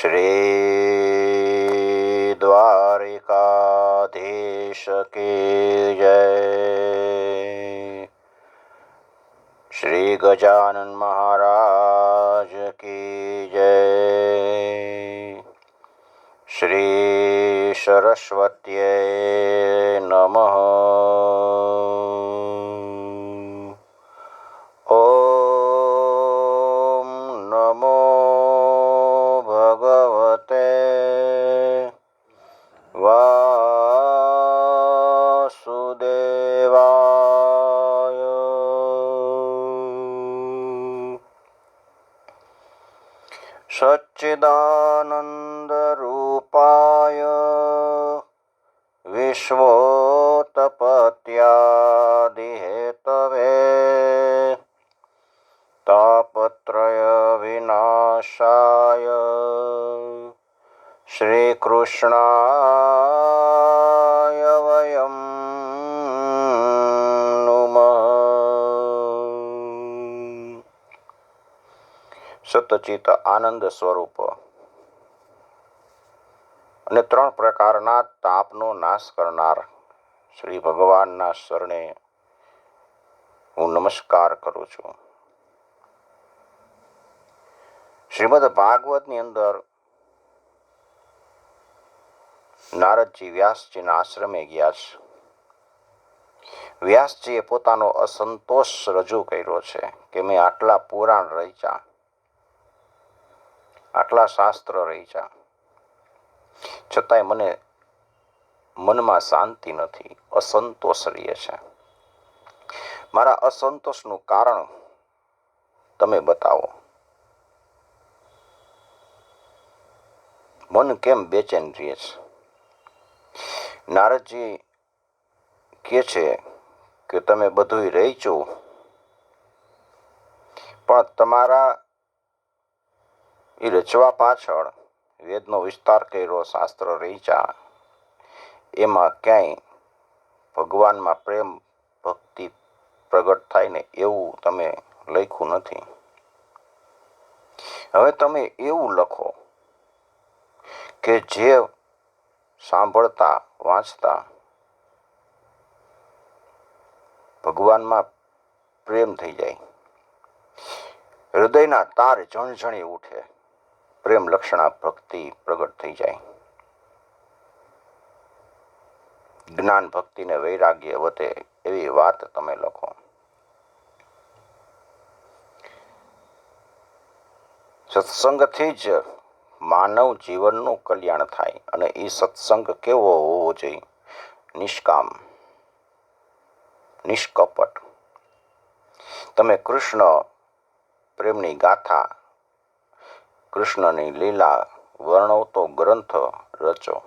શ્રી દ્વારિકાધીશ કી જય શ્રી ગજાનન મહારાજ કી જય શ્રી સરસ્વત્યે નમઃ तापत्रयविनाशाय श्रीकृष्णाय वयं नुमः સતચિત આનંદ સ્વરૂપ અને ત્રણ પ્રકારના તાપનો નાશ કરનાર શ્રી ભગવાનના શરણે હું નમસ્કાર કરું છું શ્રીમદ ભાગવતની અંદર નારદજી વ્યાસજીના આશ્રમે ગયા છે. વ્યાસજીએ પોતાનો અસંતોષ રજૂ કર્યો છે કે મેં આટલા પુરાણ રચ્યા. આટલા શાસ્ત્ર રચ્યા. છતાંય મને મનમાં શાંતિ નથી, અસંતોષ રહે છે. મારા અસંતોષનું કારણ તમે બતાવો. મન કેમ બેચેન રહે છે નારદજી કહે છે કે તમે બધું રહીચો પણ તમારા એ રચવા પાછળ વેદનો વિસ્તાર કર્યો, શાસ્ત્ર રહીચા એમાં ક્યાંય ભગવાનમાં પ્રેમ ભક્તિ પ્રગટ થાય ને એવું તમે લખ્યું નથી. હવે તમે એવું લખો. કે જે સાંભળતા, વાંચતા ભગવાનમાં પ્રેમ થઈ જાય. હૃદયના તાર ઝણઝણી ઉઠે. પ્રેમ લક્ષણા ભક્તિ પ્રગટ થઈ જાય. જ્ઞાન ભક્તિને વૈરાગ્ય વધે એવી વાત તમે લખો. સત્સંગથી જ માનવ જીવનનું કલ્યાણ થાય અને એ સત્સંગ કેવો હોવો જોઈએ? નિષ્કામ. નિષ્કપટ. તમે કૃષ્ણ પ્રેમની ગાથા, કૃષ્ણની લીલા વર્ણવતો ગ્રંથ રચો.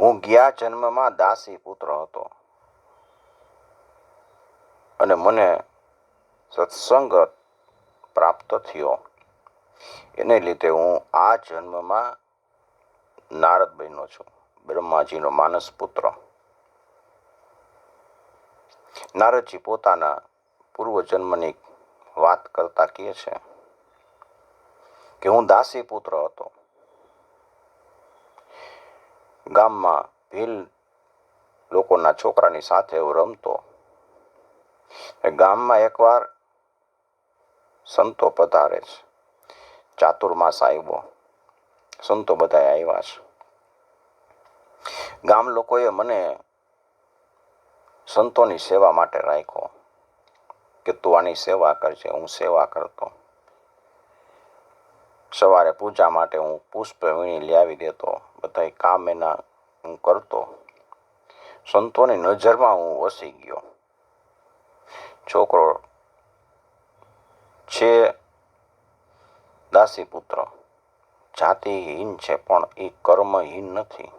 હું ગયા જન્મમાં દાસી પુત્ર હતો. અને મને સત્સંગ પ્રાપ્ત થયો. એને લીધે હું આ જન્મમાં નારદ બન્યો છું, બ્રહ્માજીનો માનસ પુત્ર. નારદજી પોતાના પૂર્વજન્મની વાત કરતા કહે છે કે હું દાસી પુત્ર હતો. ગામમાં ભીલ લોકોના છોકરાની સાથે હું રમતો. ગામમાં એકવાર સંતો પધારે છે. ચાતુર્માસ આવ્યો. સંતો બધા આવ્યા છે. ગામ લોકોએ મને સંતોની સેવા માટે રાખ્યો કે તું આની સેવા કરજે, હું સેવા કરતો. સવારે પૂજા માટે હું પુષ્પ વીણી લાવી દેતો. બધા કામ એના હું કરતો. સંતોની નજરમાં હું વસી ગયો. છોકરો છે દાસી પુત્ર જાતિહીન છે, પણ એ કર્મહીન નથી.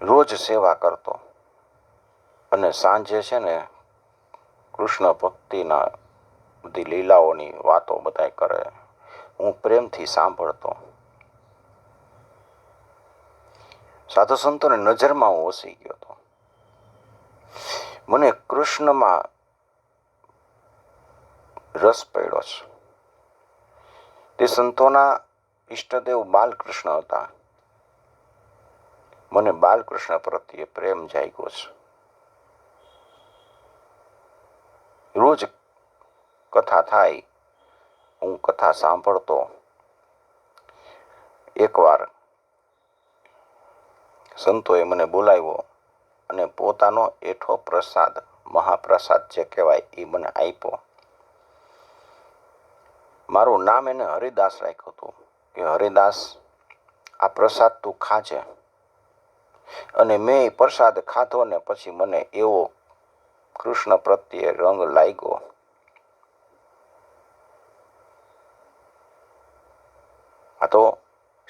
રોજ સેવા કરતો અને સાંજે છે ને કૃષ્ણ ભક્તિના બધી લીલાઓની વાતો બધા કરે. હું પ્રેમથી સાંભળતો. સાધુ સંતોની નજરમાં હું ઓસી ગયો હતો. મને કૃષ્ણમાં રસ પડ્યો છે. તે સંતોના ઈષ્ટદેવ બાલકૃષ્ણ હતા. મને બાલકૃષ્ણ પ્રત્યે પ્રેમ જાગ્યો છે. રોજ કથા થાય, હું કથા સાંભળતો. એકવાર સંતોએ મને બોલાવ્યો અને પોતાનો એઠો પ્રસાદ, મહાપ્રસાદ જે કહેવાય એ મને આપ્યો. મારું નામ એને હરિદાસ રાખ્યું હતું કે હરિદાસ, આ પ્રસાદ તું ખાજે. અને મેં એ પ્રસાદ ખાધો ને પછી મને એવો કૃષ્ણ પ્રત્યે રંગ લાગ્યો. આ તો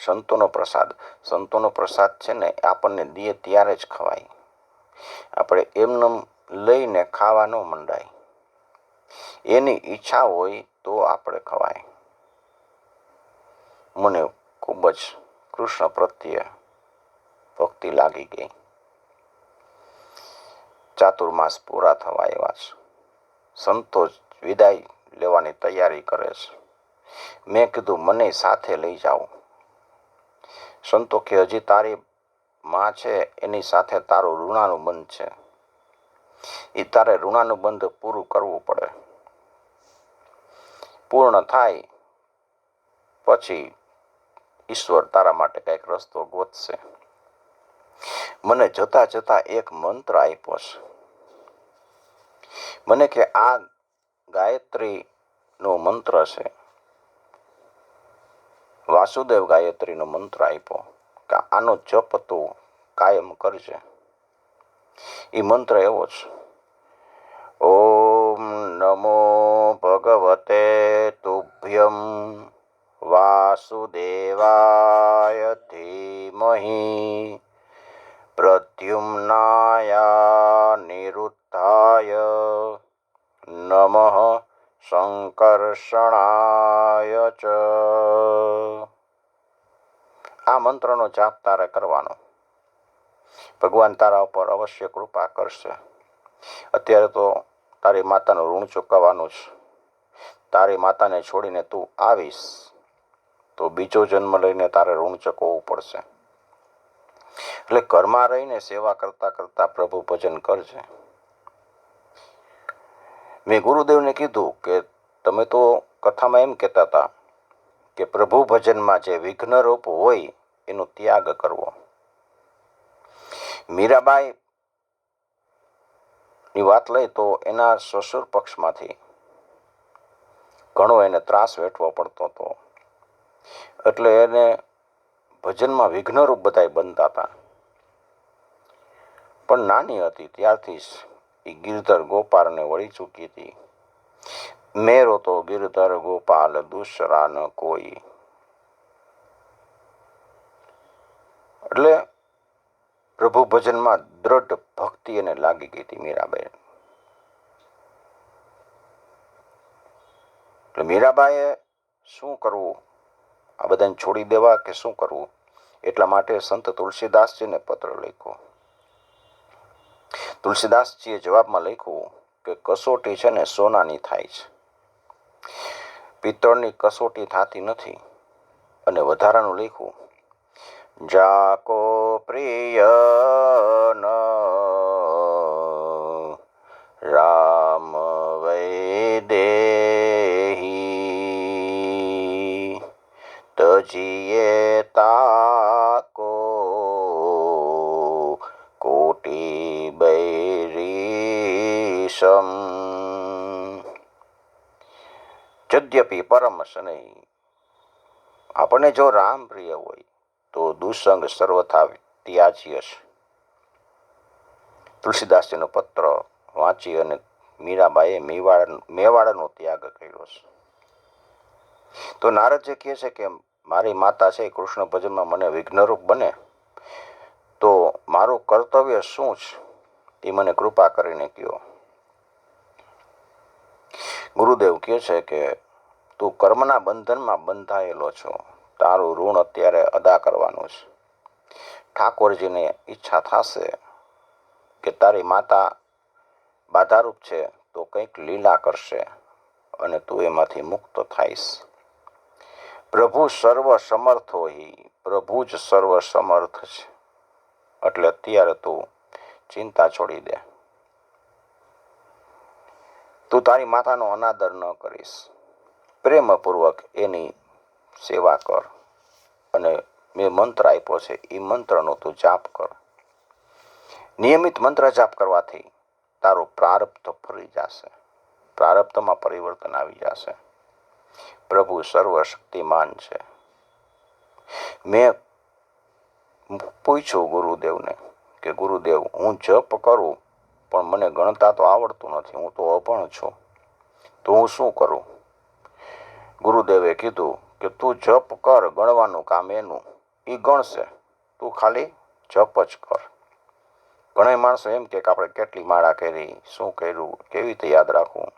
સંતોનો પ્રસાદ. સંતોનો પ્રસાદ છે ને આપણને દે ત્યારે જ ખવાય. આપણે એમને લઈને ખાવા ન મંડાય. એની ઈચ્છા હોય તો આપણે ખવાય. મને ખૂબ જ કૃષ્ણ પ્રત્યે ભક્તિ લાગી ગઈ. ચાતુર્માસ પૂરા થવા એવા છે. સંતો વિદાય લેવાની તૈયારી કરે છે. મેં કીધું, મને સાથે લઈ જાઓ. સંતો કે, હજી તારી માં છે, એની સાથે તારું ઋણાનુબંધ છે. એ તારે ઋણાનુબંધ પૂરું કરવું પડે. પૂર્ણ થાય પછી ઈશ્વર તારા માટે કંઈક રસ્તો ગોતશે. મને જતા જતા એક મંત્ર આપ્યો છે. મને કે આ ગાયત્રી નો મંત્ર છે. વાસુદેવ ગાયત્રીનો મંત્ર આપ્યો કે આનો જપ તું કાયમ કરજે. એ મંત્ર એવો છે ઓમ નમો ભગવતે તુભ્યમ વાસુદેવાય ધીમહી પ્રદ્યુમ્નાયા નિરુદ્ધાય નમઃ સંકર્ષણાય ચ આ મંત્રનો જાપ તારે કરવાનો ભગવાન તારા ઉપર અવશ્ય કૃપા કરશે. અત્યારે તો તારી માતાનું ઋણ ચૂકવવાનું છે. તારી માતાને છોડીને તું આવીશ, તો બીજો જન્મ લઈને તારે ઋણ ચૂકવવું પડશે. એટલે ઘરમાં રહીને સેવા કરતા કરતા પ્રભુ ભજન કરજે. મેં ગુરુદેવને કીધું કે તમે તો કથામાં એમ કહેતા હતા કે પ્રભુ ભજનમાં જે વિઘ્નરૂપ હોય એનો ત્યાગ કરવો. મીરાબાઈ ની વાત લઈ તો એના સસુર પક્ષમાંથી ઘણો એને ત્રાસ વેઠવો પડતો હતો. એટલે એને ભજનમાં વિઘ્નરૂપ બધાય બનતા હતા. પણ નાની હતી ત્યારથી જ એ ગિરધર ગોપાલને વળી ચૂકી હતી. મેરો તો ગિરધર ગોપાલ દુસરા ન કોઈ એટલે પ્રભુ ભજનમાં દ્રઢ ભક્તિ એને લાગી ગઈ હતી મીરાબાઈ એટલે મીરાબાઈએ શું કરવું? આ બધાને છોડી દેવા કે શું કરવું? એટલા માટે સંત તુલસીદાસજીને પત્ર લખ્યો. તુલસીદાસજીએ જવાબમાં લખ્યું કે કસોટી છે ને સોનાની થાય છે. પિત્તળની કસોટી થતી નથી. અને વધારાનું લખ્યું જાકો પ્રિય ન રામ વૈદેહી તજીએ તાકો કોટી બૈરીશમ જદ્યપી પરમ શનૈ આપણને જો રામ પ્રિય હોય તો દુસંગ સર્વથા ત્યાજ્ય છે. તુલસીદાસજીનો પત્ર વાંચી અને મીરાબાઈએ મેવાડ મેવાડનો ત્યાગ કર્યો છે. તો નારદજી કહે છે કે મારી માતા છે કૃષ્ણ ભજનમાં મને વિઘ્નરૂપ બને. તો મારું કર્તવ્ય શું છે? એ મને કૃપા કરીને કહો. ગુરુદેવ કહે છે કે તું કર્મના બંધનમાં બંધાયેલો છો. તારું ઋણ અત્યારે અદા કરવાનું છે. ઠાકોરજીને ઈચ્છા થશે કે તારી માતા બાધારૂપ છે તો કંઈક લીલા કરશે અને તું એમાંથી મુક્ત થાઈશ. પ્રભુ સર્વ સમર્થ હોય પ્રભુ જ સર્વ સમર્થ છે. એટલે અત્યારે તું ચિંતા છોડી દે. તું તારી માતાનો અનાદર ન કરીશ. પ્રેમપૂર્વક એની સેવા કર. અને મેં મંત્ર આપ્યો છે એ મંત્રનો તું જાપ કર. નિયમિત મંત્ર જાપ કરવાથી તારું પ્રારબ્ધ ફરી જશે. પ્રારબ્ધમાં પરિવર્તન આવી જશે. પ્રભુ સર્વશક્તિમાન છે. મેં પૂછ્યું ગુરુદેવને કે, ગુરુદેવ, હું જપ કરું, પણ મને ગણતા તો આવડતું નથી, હું તો અપણ છું. તો હું શું કરું? ગુરુદેવે કીધું કે તું જપ કર ગણવાનું કામ એનું. એ ગણશે. તું ખાલી જપ જ કર. ઘણા માણસો એમ કે આપણે કેટલી માળા કરી, શું કર્યું, કેવી રીતે યાદ રાખવું.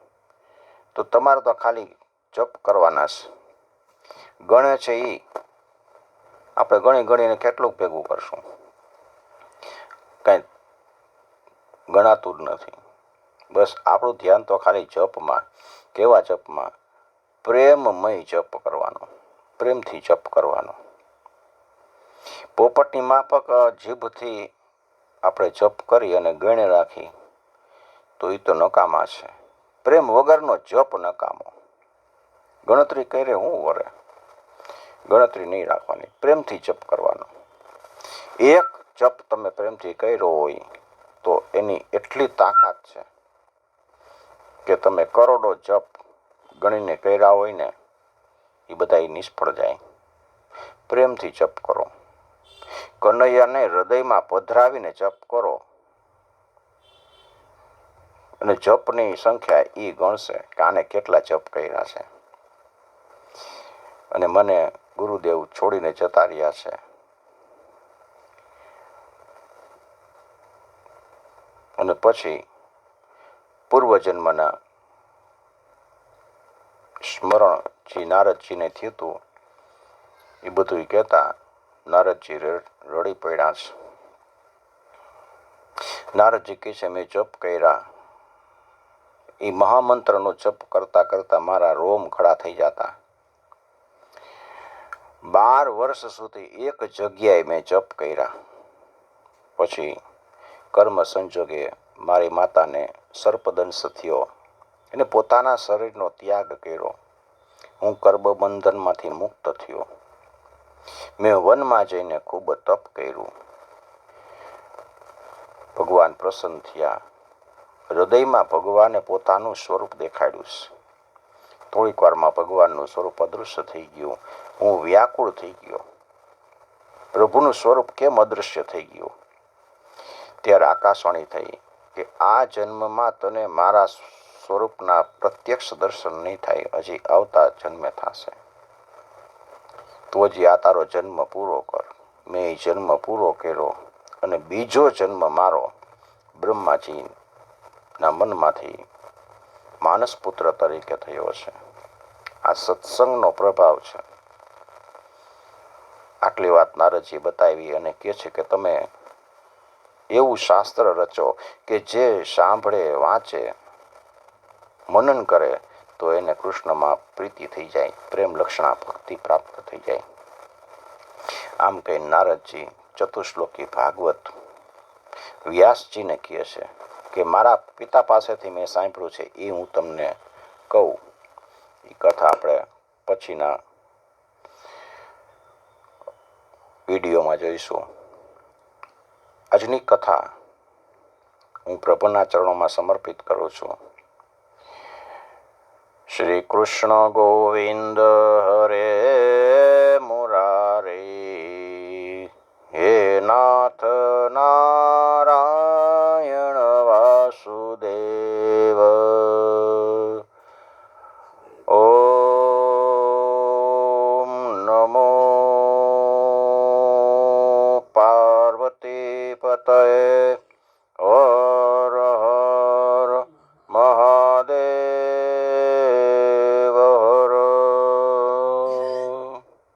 તો તમારે તો ખાલી જપ કરવાના છે. ગણે છે એ આપણે ગણી ગણીને કેટલું ભેગું કરશું? કાંઈ ગણાતું જ નથી. બસ આપણું ધ્યાન તો ખાલી જપમાં, કેવા જપમાં? પ્રેમમય જપ કરવાનો. પ્રેમથી જપ કરવાનો. પોપટની માફક જીભથી આપણે જપ કરી અને ગણે રાખી, તો એ તો નકામા છે. પ્રેમ વગરનો જપ નકામો. ગણતરી કરે હું વરે. ગણતરી નહીં રાખવાની. પ્રેમથી જપ કરવાનો. એક જપ તમે પ્રેમથી કર્યો હોય, તો એની એટલી તાકાત છે કે તમે કરોડો જપ ગણીને કર્યા હોય ને એ બધા નિષ્ફળ જાય પ્રેમથી જપ કરો. કનૈયાને હૃદયમાં પધરાવીને જપ કરો. અને જપની સંખ્યા એ ગણશે કે કેટલા જપ કર્યા છે. અને મને ગુરુદેવ છોડીને જતા રહ્યા છે. અને પછી પૂર્વજન્મના સ્મરણ જે નારદજીને થયું હતું એ બધું કહેતા નારદજી રડી પડ્યા છે. નારદજી કહે છે, મેં જપ કર્યા. એ મહામંત્રનો જપ કરતા કરતા મારા રોમ ખડા થઈ જતા. બાર વર્ષ સુધી એક જગ્યાએ મેં જપ કર્યા. પછી કર્મ સંજોગે મારી માતાને સર્પદંશ થયો. એને પોતાના શરીરનો ત્યાગ કર્યો. હું કર્મબંધનમાંથી મુક્ત થયો. મેં વનમાં જઈને ખૂબ તપ કર્યું. ભગવાન પ્રસન્ન થયા. હૃદયમાં ભગવાને પોતાનું સ્વરૂપ દેખાડ્યું છે. થોડીક વારમાં ભગવાનનું સ્વરૂપ અદૃશ્ય થઈ ગયું. હું વ્યાકુળ થઈ ગયો. પ્રભુનું સ્વરૂપ કેમ અદૃશ્ય થઈ ગયું? ત્યારે આકાશવાણી થઈ કે આ જન્મમાં તને મારા સ્વરૂપના પ્રત્યક્ષ દર્શન નહીં થાય, હજી આવતા જન્મે થશે. તો હજી આ તારો જન્મ પૂરો કર. મેં જન્મ પૂરો કર્યો અને બીજો જન્મ મારો બ્રહ્માજીના મનમાંથી માનસપુત્ર તરીકે થયો છે. આ સત્સંગનો પ્રભાવ છે. આટલી વાત નારદજી બતાવી અને કહે છે કે તમે એવું શાસ્ત્ર રચો કે જે સાંભળે, વાંચે મનન કરે, તો એને કૃષ્ણમાં પ્રીતિ થઈ જાય, પ્રેમ લક્ષણા ભક્તિ પ્રાપ્ત થઈ જાય. આમ કહી નારદજી ચતુશ્લોકી ભાગવત વ્યાસજીને કહે છે કે, મારા પિતા પાસેથી મેં સાંભળ્યું છે એ હું તમને કહું. એ કથા આપણે પછીના વિડીયોમાં જોઈશું. આજની કથા હું પ્રભુના ચરણોમાં સમર્પિત કરું છું. શ્રી કૃષ્ણ ગોવિંદ હરે